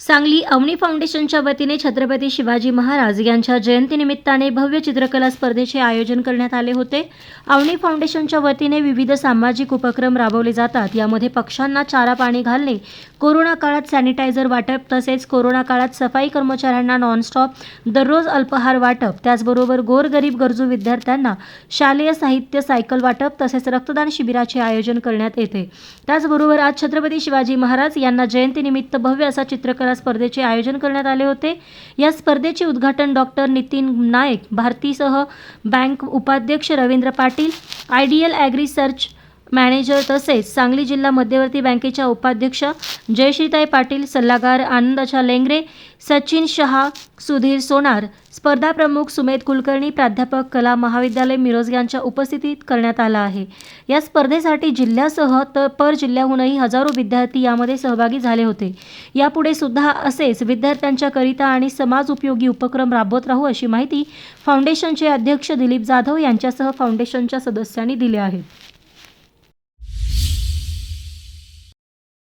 सांगली अवनी फाउंडेशनच्या वतीने छत्रपती शिवाजी महाराज यांच्या जयंतीनिमित्ताने भव्य चित्रकला स्पर्धेचे आयोजन करण्यात आले होते. अवनी फाउंडेशनच्या वतीने विविध सामाजिक उपक्रम राबवले जातात. यामध्ये पक्ष्यांना चारा पाणी घालणे कोरोना काळात सॅनिटायझर वाटप तसेच कोरोना काळात सफाई कर्मचाऱ्यांना नॉनस्टॉप दररोज अल्पहार वाटप त्याचबरोबर गोरगरीब गरजू विद्यार्थ्यांना शालेय साहित्य सायकल वाटप तसेच रक्तदान शिबिराचे आयोजन करण्यात येते. त्याचबरोबर आज छत्रपती शिवाजी महाराज यांना जयंतीनिमित्त भव्य असा चित्रकला स्पर्धेचे आयोजन करण्यात आले होते. या स्पर्धेचे उद्घाटन डॉक्टर नितीन नाईक भारतीसह बँक उपाध्यक्ष Ravindra Patil ideal agri search manager तसेच सांगली जिल्हा मध्यवर्ती बँकेच्या उपाध्यक्ष जयश्रीताई पाटील सल्लागार आनंदाच्या लेंगरे सचिन शहा सुधीर सोनार स्पर्धा प्रमुख सुमेध कुलकर्णी प्राध्यापक कला महाविद्यालय मिरोज यांच्या उपस्थितीत करण्यात आला आहे. या स्पर्धेसाठी जिल्ह्यासह तर पर जिल्ह्याहूनही हजारो विद्यार्थी यामध्ये सहभागी झाले होते. यापुढे सुद्धा असेच विद्यार्थ्यांच्याकरिता आणि समाज उपयोगी उपक्रम राबवत राहू अशी माहिती फाउंडेशनचे अध्यक्ष दिलीप जाधव यांच्यासह फाउंडेशनच्या सदस्यांनी दिली आहे.